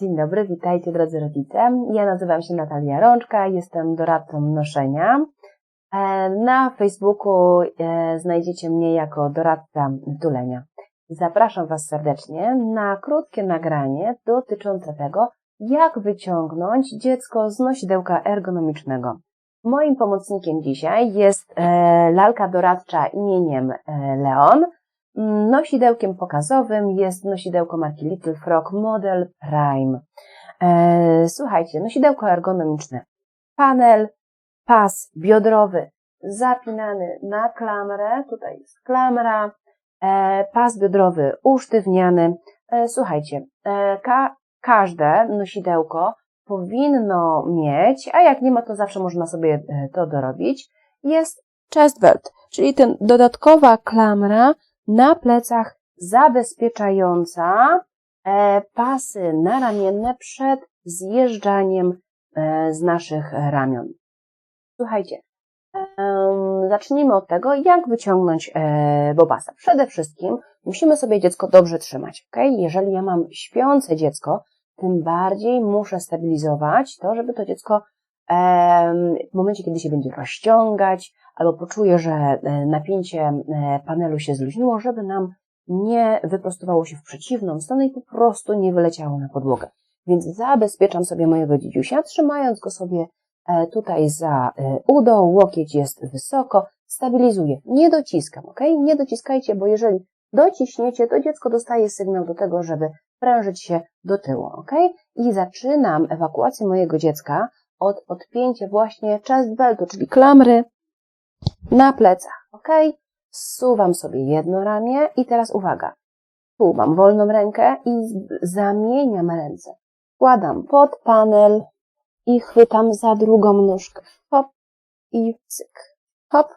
Dzień dobry, witajcie drodzy rodzice. Ja nazywam się Natalia Rączka, jestem doradcą noszenia. E, Na Facebooku e, znajdziecie mnie jako doradca tulenia. Zapraszam Was serdecznie na krótkie nagranie dotyczące tego, jak wyciągnąć dziecko z nosidełka ergonomicznego. Moim pomocnikiem dzisiaj jest e, lalka doradcza imieniem Leon. Nosidełkiem pokazowym jest nosidełko marki Little Frog Model Prime. E, słuchajcie, nosidełko ergonomiczne. Panel, pas biodrowy zapinany na klamrę. Tutaj jest klamra. E, pas biodrowy usztywniany. E, słuchajcie, ka każde nosidełko powinno mieć, a jak nie ma, to zawsze można sobie to dorobić, jest chest belt, czyli ten dodatkowa klamra na plecach zabezpieczająca e, pasy naramienne przed zjeżdżaniem e, z naszych ramion. Słuchajcie, zacznijmy od tego, jak wyciągnąć e, bobasa. Przede wszystkim musimy sobie dziecko dobrze trzymać, ok? Jeżeli ja mam śpiące dziecko, tym bardziej muszę stabilizować to, żeby to dziecko w momencie, kiedy się będzie rozciągać, albo poczuje, że e, napięcie e, panelu się zluźniło, żeby nam nie wyprostowało się w przeciwną stronę i po prostu nie wyleciało na podłogę. Więc zabezpieczam sobie mojego dzidziusia, trzymając go sobie e, tutaj za udo, łokieć jest wysoko, stabilizuję. Nie dociskam, ok? Nie dociskajcie, bo jeżeli dociśniecie, to dziecko dostaje sygnał do tego, żeby prężyć się do tyłu, ok? I zaczynam ewakuację mojego dziecka od odpięcia właśnie chest beltu, czyli klamry na plecach, ok? Zsuwam sobie jedno ramię i teraz uwaga. Tu mam wolną rękę i zamieniam ręce. Kładam pod panel i chwytam za drugą nóżkę. Hop i cyk. Hop.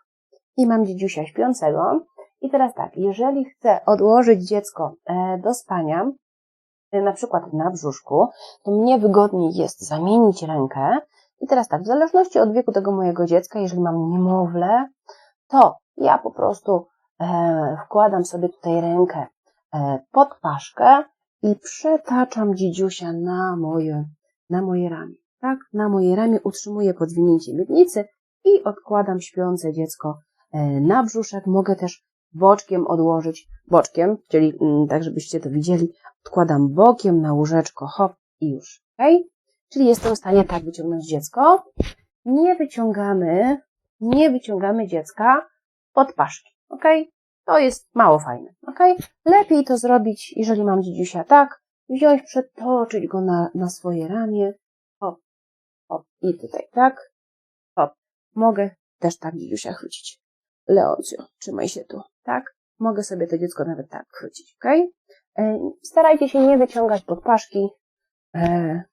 I mam dzidziusia śpiącego. I teraz tak, jeżeli chcę odłożyć dziecko e, do spania, e, na przykład na brzuszku, to mnie wygodniej jest zamienić rękę. I teraz tak, w zależności od wieku tego mojego dziecka, jeżeli mam niemowlę, to ja po prostu e, wkładam sobie tutaj rękę e, pod paszkę i przetaczam dzidziusia na moje, na moje ramię. Tak, na moje ramię utrzymuję podwinięcie miednicy i odkładam śpiące dziecko e, na brzuszek. Mogę też boczkiem odłożyć, boczkiem, czyli mm, tak, żebyście to widzieli, odkładam bokiem na łóżeczko, hop i już, ok? Czyli jestem w stanie tak wyciągnąć dziecko. Nie wyciągamy, nie wyciągamy dziecka pod paszki, ok? To jest mało fajne, ok? Lepiej to zrobić, jeżeli mam dzidziusia tak, wziąć, przetoczyć go na, na swoje ramię, hop, hop i tutaj tak, hop. Mogę też tak dzidziusia chwycić. Leoncjo, trzymaj się tu, tak? Mogę sobie to dziecko nawet tak chwycić, ok? Starajcie się nie wyciągać pod paszki, e,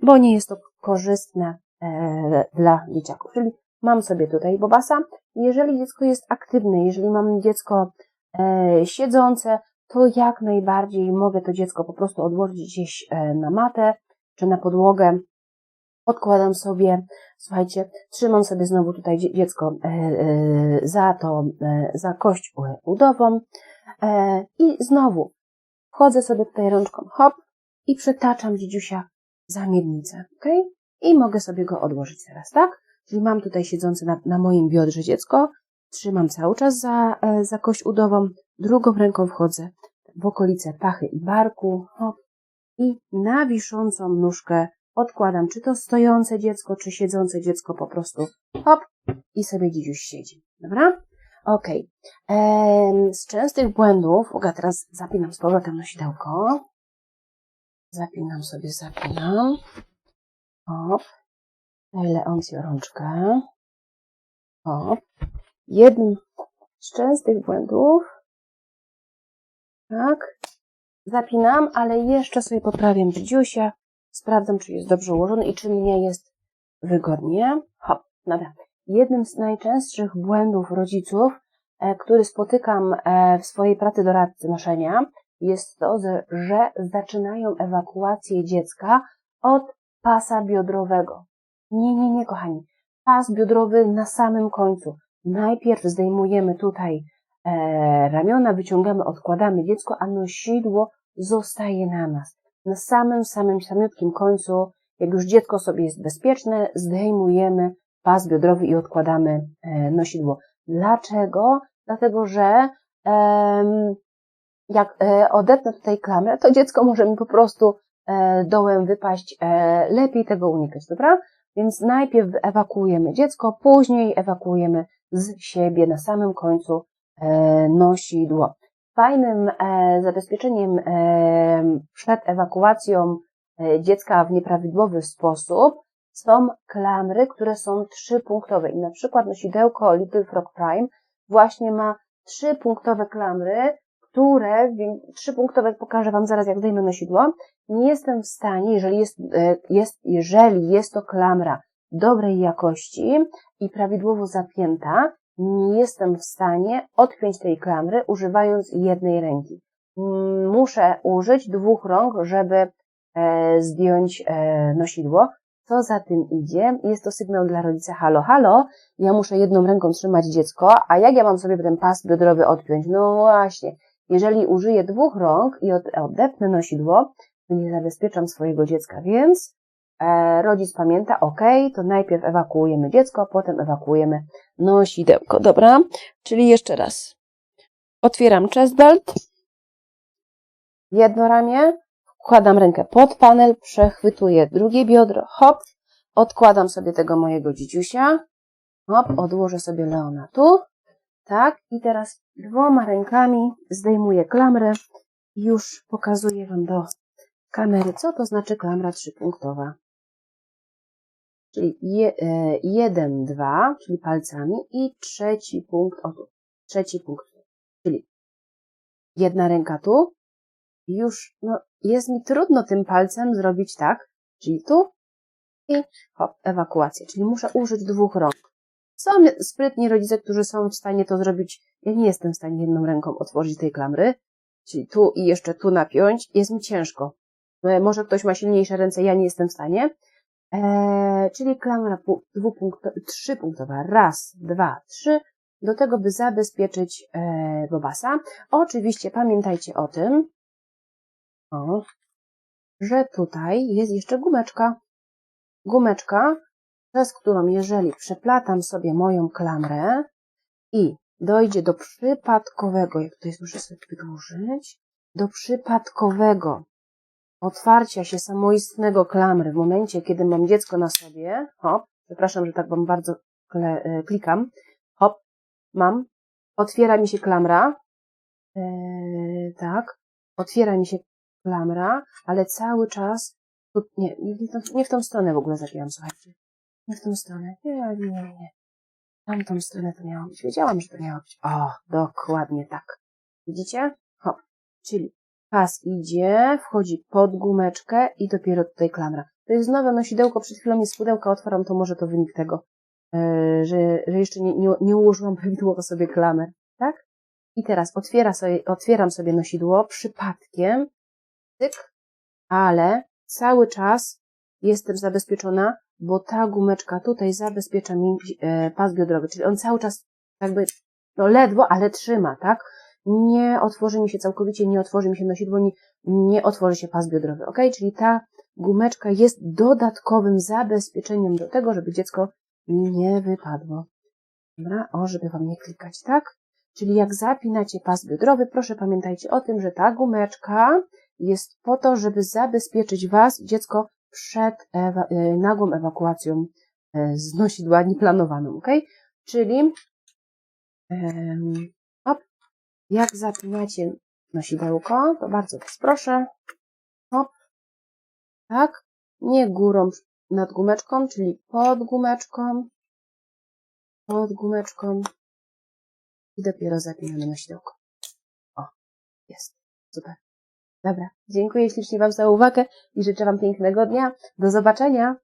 bo nie jest to korzystne e, dla dzieciaków. Czyli mam sobie tutaj bobasa. Jeżeli dziecko jest aktywne, jeżeli mam dziecko e, siedzące, to jak najbardziej mogę to dziecko po prostu odłożyć gdzieś e, na matę czy na podłogę. Odkładam sobie, słuchajcie, trzymam sobie znowu tutaj dziecko za to, za kość udową i znowu wchodzę sobie tutaj rączką, hop, i przetaczam dzidziusia za miednicę, ok? I mogę sobie go odłożyć teraz, tak? Czyli mam tutaj siedzące na, na moim biodrze dziecko, trzymam cały czas za, za kość udową, drugą ręką wchodzę w okolice pachy i barku, hop, i na wiszącą nóżkę odkładam, czy to stojące dziecko, czy siedzące dziecko po prostu, hop, i sobie dziś siedzi, dobra? Ok. Z częstych błędów, uwaga, teraz zapinam z powrotem nosidełko. Zapinam sobie, zapinam. Hop. Daj Leoncjo rączkę. Hop. Jednym z częstych błędów. Tak. Zapinam, ale jeszcze sobie poprawiam dziusia. Sprawdzam, czy jest dobrze ułożony i czy mnie jest wygodnie. Hop. Dobra. Jednym z najczęstszych błędów rodziców, e, który spotykam e, w swojej pracy doradcy noszenia, jest to, że zaczynają ewakuację dziecka od pasa biodrowego. Nie, nie, nie, kochani. Pas biodrowy na samym końcu. Najpierw zdejmujemy tutaj e, ramiona, wyciągamy, odkładamy dziecko, a nosidło zostaje na nas. na samym, samym, samiutkim końcu, jak już dziecko sobie jest bezpieczne, zdejmujemy pas biodrowy i odkładamy e, nosidło. Dlaczego? Dlatego, że em, jak e, odepnę tutaj klamrę, to dziecko może mi po prostu e, dołem wypaść. E, lepiej tego unikać, dobra? Więc najpierw ewakuujemy dziecko, później ewakuujemy z siebie na samym końcu nosidło. Fajnym zabezpieczeniem przed ewakuacją dziecka w nieprawidłowy sposób są klamry, które są trzypunktowe. I na przykład nosidełko Little Frog Prime właśnie ma trzypunktowe klamry, które, trzypunktowe pokażę Wam zaraz, jak zdejmę nosidło. Nie jestem w stanie, jeżeli jest, e, jest, jeżeli jest to klamra dobrej jakości i prawidłowo zapięta, nie jestem w stanie odpiąć tej klamry używając jednej ręki. Mm, Muszę użyć dwóch rąk, żeby e, zdjąć e, nosidło. Co za tym idzie? Jest to sygnał dla rodzica halo, halo, ja muszę jedną ręką trzymać dziecko, a jak ja mam sobie ten pas biodrowy odpiąć? No właśnie, jeżeli użyję dwóch rąk i odepnę nosidło, to nie zabezpieczam swojego dziecka, więc e, rodzic pamięta, ok, to najpierw ewakuujemy dziecko, potem ewakuujemy nosidełko, dobra? Czyli jeszcze raz. Otwieram chest belt, jedno ramię, wkładam rękę pod panel, przechwytuję drugie biodro, hop, odkładam sobie tego mojego dzidziusia, hop, odłożę sobie Leona tu, tak, i teraz dwoma rękami zdejmuję klamrę i już pokazuję Wam do kamery, co to znaczy klamra trzypunktowa. Czyli je, e, jeden, dwa, czyli palcami i trzeci punkt, o tu, trzeci punkt, czyli jedna ręka tu, już, no, jest mi trudno tym palcem zrobić tak, czyli tu i hop, ewakuacja, czyli muszę użyć dwóch rąk. Są sprytni rodzice, którzy są w stanie to zrobić. Ja nie jestem w stanie jedną ręką otworzyć tej klamry, czyli tu i jeszcze tu napiąć. Jest mi ciężko. E, może ktoś ma silniejsze ręce, ja nie jestem w stanie. Eee, czyli klamra dwupunktowa, trzypunktowa. Raz, dwa, trzy. Do tego, by zabezpieczyć e, bobasa. Oczywiście pamiętajcie o tym, o, że tutaj jest jeszcze gumeczka. Gumeczka, przez którą jeżeli przeplatam sobie moją klamrę i dojdzie do przypadkowego, jak tutaj muszę sobie wydłużyć, do przypadkowego otwarcia się samoistnego klamry w momencie, kiedy mam dziecko na sobie, hop, przepraszam, że tak wam bardzo e, klikam, hop, mam, otwiera mi się klamra, eee, tak, otwiera mi się klamra, ale cały czas, nie, nie, w tą stronę w ogóle zabijam, słuchajcie, nie w tą stronę, nie, nie, nie, tamtą stronę to miało być, wiedziałam, że to miało być, o, dokładnie tak, widzicie, hop, czyli Pas idzie, wchodzi pod gumeczkę i dopiero tutaj klamra. To jest nowe nosidełko, przed chwilą jest pudełka, otwaram, to może to wynik tego, e, że, że jeszcze nie, nie, nie ułożyłam prawidłowo sobie klamer, tak? I teraz otwiera sobie, otwieram sobie nosidło przypadkiem, tyk, ale cały czas jestem zabezpieczona, bo ta gumeczka tutaj zabezpiecza mi e, pas biodrowy, czyli on cały czas jakby, no ledwo, ale trzyma, tak? nie otworzy mi się całkowicie, nie otworzy mi się nosidło, nie, nie otworzy się pas biodrowy, ok? Czyli ta gumeczka jest dodatkowym zabezpieczeniem do tego, żeby dziecko nie wypadło. Dobra, o, żeby Wam nie klikać, tak? Czyli jak zapinacie pas biodrowy, proszę pamiętajcie o tym, że ta gumeczka jest po to, żeby zabezpieczyć Was, dziecko, przed ewa e, nagłą ewakuacją e, z nosidła nieplanowaną, ok? Czyli um, jak zapinacie nosidełko, to bardzo Was proszę. Hop. Tak. Nie górą nad gumeczką, czyli pod gumeczką. Pod gumeczką. I dopiero zapinamy nosidełko. O, jest. Super. Dobra. Dziękuję ślicznie Wam za uwagę i życzę Wam pięknego dnia. Do zobaczenia.